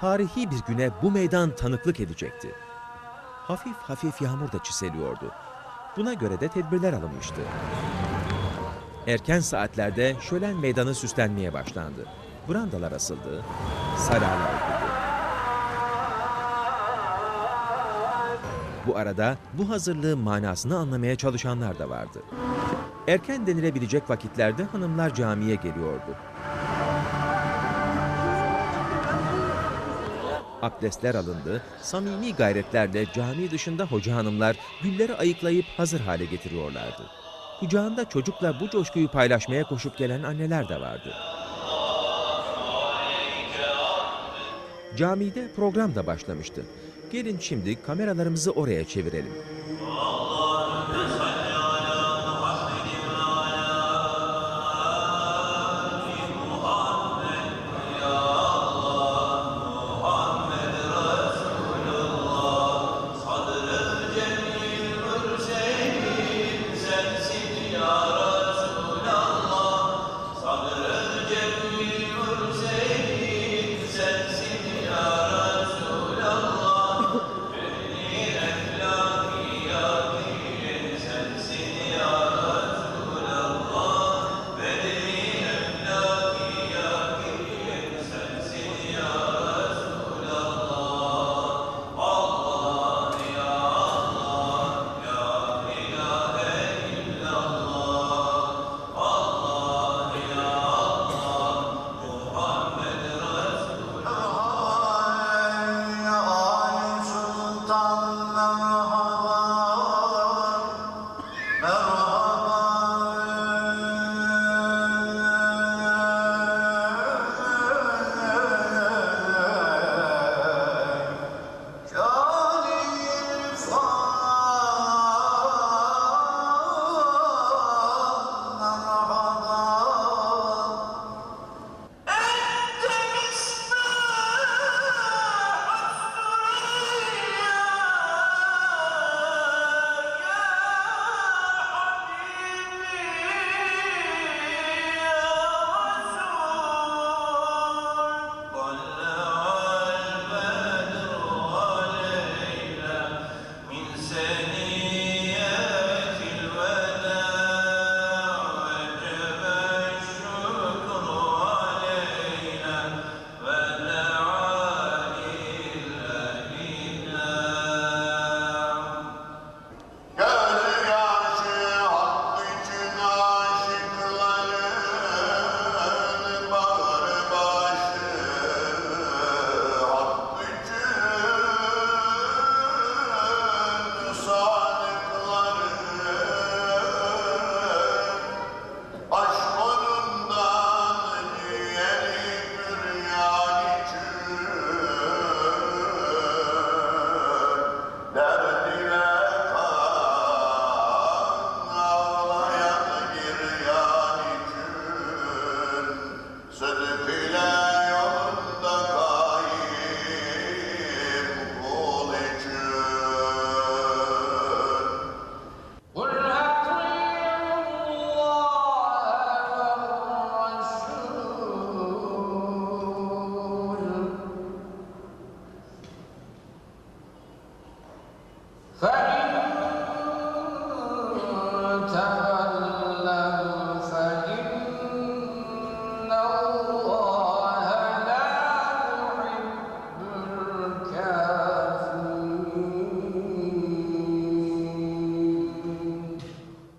tarihi bir güne bu meydan tanıklık edecekti. Hafif hafif yağmur da çiseliyordu. Buna göre de tedbirler alınmıştı. Erken saatlerde şölen meydanı süslenmeye başlandı. Brandalar asıldı, salalar okundu. Bu arada bu hazırlığın manasını anlamaya çalışanlar da vardı. Erken denilebilecek vakitlerde hanımlar camiye geliyordu. Abdestler alındı, samimi gayretlerle cami dışında hoca hanımlar gülleri ayıklayıp hazır hale getiriyorlardı. Kucağında çocukla bu coşkuyu paylaşmaya koşup gelen anneler de vardı. Camide program da başlamıştı. Gelin şimdi kameralarımızı oraya çevirelim.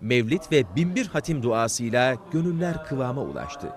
Mevlid ve binbir hatim duasıyla gönüller kıvama ulaştı.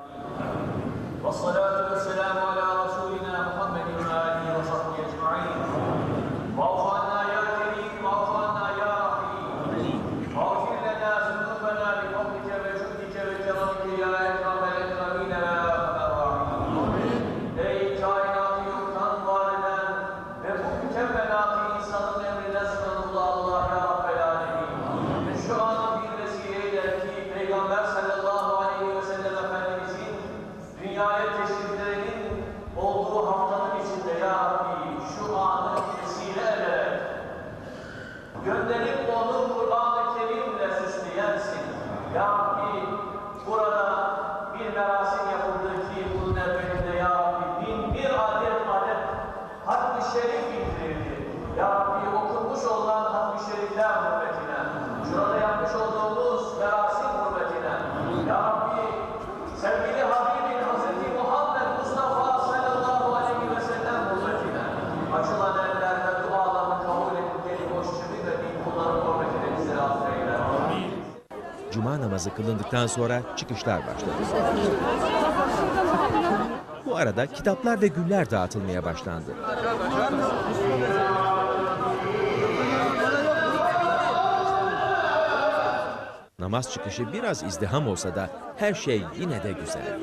United. Namazı kılındıktan sonra çıkışlar başladı. Bu arada kitaplar ve güller dağıtılmaya başlandı. Namaz çıkışı biraz izdiham olsa da her şey yine de güzel.